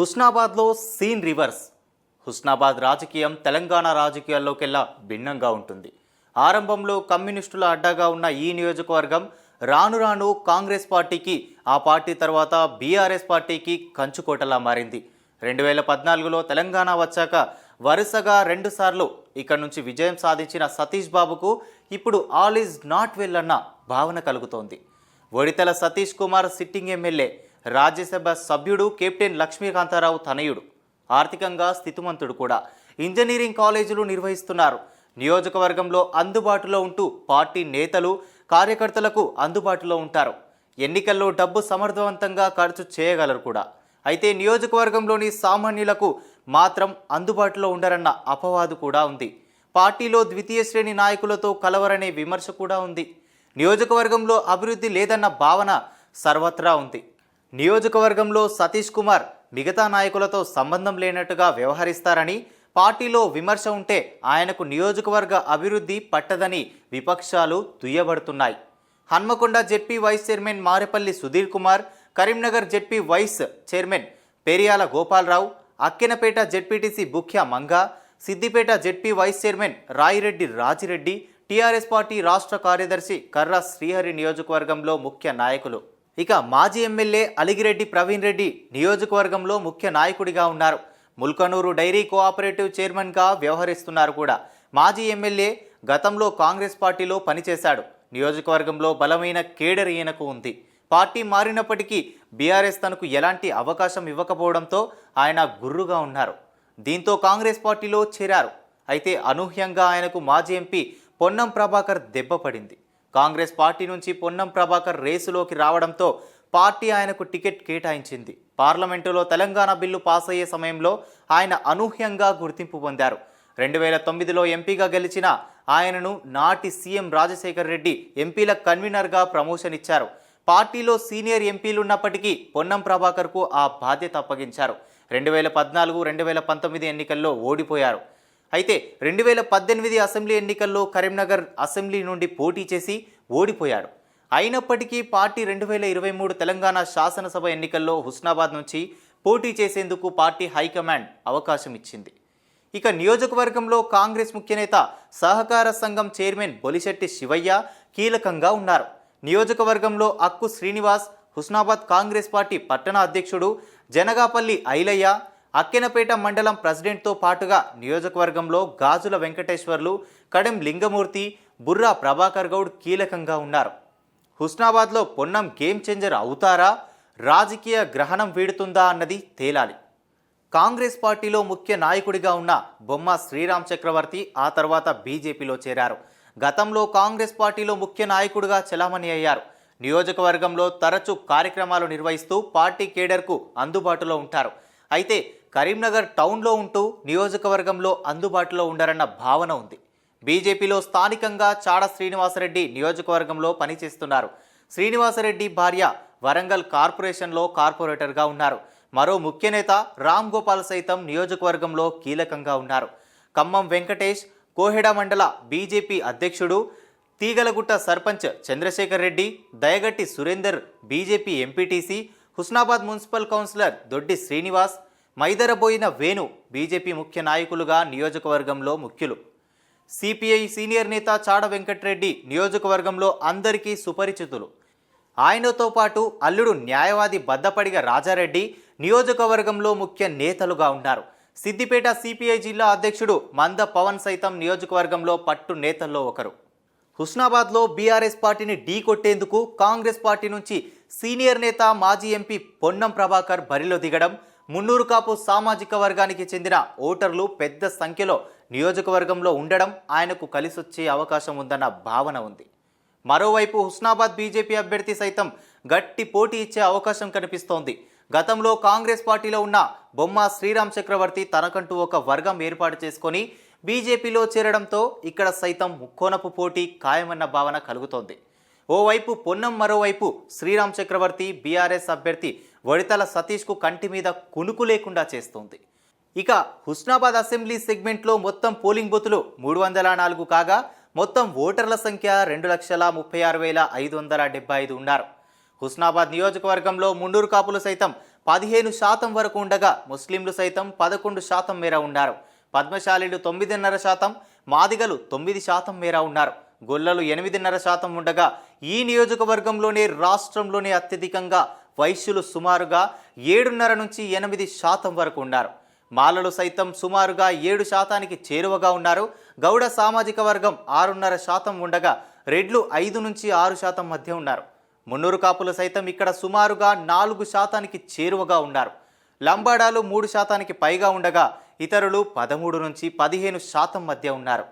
హుస్నాబాద్లో scene reverse. Husnabad రాజకీయం తెలంగాణ రాజకీయాల్లోకెల్లా భిన్నంగా ఉంటుంది. ఆరంభంలో కమ్యూనిస్టుల అడ్డాగా ఉన్న ఈ నియోజకవర్గం రాను రాను కాంగ్రెస్ పార్టీకి ఆ పార్టీ తర్వాత బీఆర్ఎస్ పార్టీకి కంచుకోటలా మారింది. రెండు వేల పద్నాలుగులో తెలంగాణ వచ్చాక వరుసగా రెండుసార్లు ఇక్కడ నుంచి విజయం సాధించిన సతీష్ బాబుకు ఇప్పుడు ఆల్ ఈజ్ నాట్ వెల్ అన్న భావన కలుగుతోంది. Odithala Satish Kumar sitting MLA Rajya Sabha captain Lakshmikantha Rao తనయుడు. ఆర్థికంగా స్థితిమంతుడు కూడా. ఇంజనీరింగ్ కాలేజీలు నిర్వహిస్తున్నారు. నియోజకవర్గంలో అందుబాటులో ఉంటూ పార్టీ నేతలు కార్యకర్తలకు అందుబాటులో ఉంటారు. ఎన్నికల్లో డబ్బు సమర్థవంతంగా ఖర్చు చేయగలరు కూడా. అయితే నియోజకవర్గంలోని సామాన్యులకు మాత్రం అందుబాటులో ఉండరన్న అపవాదు కూడా ఉంది. పార్టీలో ద్వితీయ శ్రేణి నాయకులతో కలవరనే విమర్శ కూడా ఉంది. నియోజకవర్గంలో అభివృద్ధి లేదన్న భావన సర్వత్రా ఉంది. నియోజకవర్గంలో సతీష్ కుమార్ మిగతా నాయకులతో సంబంధం లేనట్టుగా వ్యవహరిస్తారని పార్టీలో విమర్శ ఉంటే ఆయనకు నియోజకవర్గ అభివృద్ధి పట్టదని విపక్షాలు దుయ్యబడుతున్నాయి. Hanamkonda ZP vice chairman Marepalli Sudheer Kumar Karimnagar ZP vice chairman Periyala Gopala Rao Akkinapeta ZPTC Bukhya Manga Siddipet ZP vice chairman Rayireddy Raji Reddy TRS party రాష్ట్ర కార్యదర్శి కర్రా శ్రీహరి నియోజకవర్గంలో ముఖ్య నాయకులు. ఇక మాజీ ఎమ్మెల్యే అలిగిరెడ్డి ప్రవీణ్ రెడ్డి నియోజకవర్గంలో ముఖ్య నాయకుడిగా ఉన్నారు. ముల్కనూరు డైరీ కోఆపరేటివ్ చైర్మన్గా వ్యవహరిస్తున్నారు కూడా. మాజీ ఎమ్మెల్యే గతంలో కాంగ్రెస్ పార్టీలో పనిచేశాడు. నియోజకవర్గంలో బలమైన కేడర్ ఈయనకు ఉంది. పార్టీ మారినప్పటికీ బీఆర్ఎస్ తనకు ఎలాంటి అవకాశం ఇవ్వకపోవడంతో ఆయన గుర్రుగా ఉన్నారు. దీంతో కాంగ్రెస్ పార్టీలో చేరారు. అయితే అనూహ్యంగా ఆయనకు మాజీ ఎంపీ పొన్నం ప్రభాకర్ దెబ్బపడింది కాంగ్రెస్ పార్టీ నుంచి పొన్నం ప్రభాకర్ రేసులోకి రావడంతో పార్టీ ఆయనకు టికెట్ కేటాయించింది. పార్లమెంటులో తెలంగాణ బిల్లు పాస్ అయ్యే సమయంలో ఆయన అనూహ్యంగా గుర్తింపు పొందారు. రెండు వేల తొమ్మిదిలో ఎంపీగా గెలిచిన ఆయనను నాటి సీఎం రాజశేఖర్ రెడ్డి ఎంపీల కన్వీనర్గా ప్రమోషన్ ఇచ్చారు. పార్టీలో సీనియర్ ఎంపీలున్నప్పటికీ పొన్నం ప్రభాకర్కు ఆ బాధ్యత అప్పగించారు. రెండు వేల పద్నాలుగు రెండు వేల పంతొమ్మిది ఎన్నికల్లో ఓడిపోయారు. అయితే రెండు వేల పద్దెనిమిది అసెంబ్లీ ఎన్నికల్లో కరీంనగర్ అసెంబ్లీ నుండి పోటీ చేసి ఓడిపోయాడు. అయినప్పటికీ పార్టీ రెండు వేల ఇరవై మూడు తెలంగాణ శాసనసభ ఎన్నికల్లో హుస్నాబాద్ నుంచి పోటీ చేసేందుకు పార్టీ హైకమాండ్ అవకాశం ఇచ్చింది. ఇక నియోజకవర్గంలో కాంగ్రెస్ ముఖ్యనేత సహకార సంఘం చైర్మన్ బొలిశెట్టి శివయ్య కీలకంగా ఉన్నారు. నియోజకవర్గంలో అక్కు శ్రీనివాస్ హుస్నాబాద్ కాంగ్రెస్ పార్టీ పట్టణ అధ్యక్షుడు జనగాపల్లి ఐలయ్య అక్కెనపేట మండలం ప్రెసిడెంట్తో పాటుగా నియోజకవర్గంలో గాజుల వెంకటేశ్వర్లు కడెం లింగమూర్తి బుర్రా ప్రభాకర్ గౌడ్ కీలకంగా ఉన్నారు. హుస్నాబాద్లో పొన్నం గేమ్ చేంజర్ అవుతారా? రాజకీయ గ్రహణం వీడుతుందా అన్నది తేలాలి. కాంగ్రెస్ పార్టీలో ముఖ్య నాయకుడిగా ఉన్న బొమ్మ శ్రీరామ్ చక్రవర్తి ఆ తర్వాత బీజేపీలో చేరారు. గతంలో కాంగ్రెస్ పార్టీలో ముఖ్య నాయకుడిగా చలామణి అయ్యారు. నియోజకవర్గంలో తరచూ కార్యక్రమాలు నిర్వహిస్తూ పార్టీ కేడర్కు అందుబాటులో ఉంటారు. అయితే కరీంనగర్ టౌన్లో ఉంటూ నియోజకవర్గంలో అందుబాటులో ఉండరన్న భావన ఉంది. బీజేపీలో స్థానికంగా చాడ శ్రీనివాసరెడ్డి నియోజకవర్గంలో పనిచేస్తున్నారు. శ్రీనివాసరెడ్డి భార్య వరంగల్ కార్పొరేషన్లో కార్పొరేటర్గా ఉన్నారు. మరో ముఖ్య నేత రామ్ గోపాల్ సైతం నియోజకవర్గంలో కీలకంగా ఉన్నారు. ఖమ్మం వెంకటేష్ కోహెడ మండల బీజేపీ అధ్యక్షుడు Teegalagutta sarpanch Chandrashekar Reddy Dayagatti Surender BJP MPTC Husnabad municipal councillor Doddi Srinivas Maidaraboina Venu BJP ముఖ్య నాయకులుగా నియోజకవర్గంలో ముఖ్యులు. సిపిఐ సీనియర్ నేత చాడ వెంకట్రెడ్డి నియోజకవర్గంలో అందరికీ సుపరిచితులు. ఆయనతో పాటు అల్లుడు న్యాయవాది బద్దపడిగ రాజారెడ్డి నియోజకవర్గంలో ముఖ్య నేతలుగా ఉన్నారు. సిద్దిపేట సిపిఐ జిల్లా అధ్యక్షుడు మంద పవన్ సైతం నియోజకవర్గంలో పట్టు నేతల్లో ఒకరు. హుస్నాబాద్లో బీఆర్ఎస్ పార్టీని ఢీకొట్టేందుకు కాంగ్రెస్ పార్టీ నుంచి సీనియర్ నేత మాజీ ఎంపీ పొన్నం ప్రభాకర్ బరిలో దిగడం మున్నూరు కాపు సామాజిక వర్గానికి చెందిన ఓటర్లు పెద్ద సంఖ్యలో నియోజకవర్గంలో ఉండడం ఆయనకు కలిసొచ్చే అవకాశం ఉందన్న భావన ఉంది. మరోవైపు హుస్నాబాద్ బీజేపీ అభ్యర్థి సైతం గట్టి పోటీ ఇచ్చే అవకాశం కనిపిస్తోంది. గతంలో కాంగ్రెస్ పార్టీలో ఉన్న బొమ్మ శ్రీరామ్ చక్రవర్తి తనకంటూ ఒక వర్గం ఏర్పాటు చేసుకొని బీజేపీలో చేరడంతో ఇక్కడ సైతం ముక్కోనపు పోటీ ఖాయమన్న భావన కలుగుతోంది. ఓవైపు పొన్నం మరోవైపు శ్రీరామ్ చక్రవర్తి బీఆర్ఎస్ అభ్యర్థి వడితల సతీష్కు కంటి మీద కునుకు లేకుండా చేస్తోంది. ఇక హుస్నాబాద్ అసెంబ్లీ సెగ్మెంట్లో మొత్తం పోలింగ్ బూతులు మూడు వందల నాలుగు కాగా మొత్తం ఓటర్ల సంఖ్య రెండు లక్షల ముప్పై ఆరు వేల ఐదు వందల డెబ్బై ఐదు ఉన్నారు. హుస్నాబాద్ నియోజకవర్గంలో ముండూరు కాపులు సైతం పదిహేను శాతం వరకు ఉండగా ముస్లింలు సైతం పదకొండు శాతం మేర ఉన్నారు. పద్మశాలీలు తొమ్మిదిన్నర శాతం మాదిగలు తొమ్మిది శాతం మేర ఉన్నారు. గొల్లలు ఎనిమిదిన్నర శాతం ఉండగా ఈ నియోజకవర్గంలోనే రాష్ట్రంలోనే అత్యధికంగా వైశ్యులు సుమారుగా ఏడున్నర నుంచి ఎనిమిది శాతం వరకు ఉన్నారు. మాలలు సైతం సుమారుగా ఏడు శాతానికి చేరువగా ఉన్నారు. గౌడ సామాజిక వర్గం ఆరున్నర శాతం ఉండగా రెడ్లు ఐదు నుంచి ఆరు శాతం మధ్య ఉన్నారు. మున్నూరు కాపులు సైతం ఇక్కడ సుమారుగా నాలుగు శాతానికి చేరువగా ఉన్నారు. లంబాడాలు మూడు శాతానికి పైగా ఉండగా ఇతరులు పదమూడు నుంచి పదిహేను శాతం మధ్య ఉన్నారు.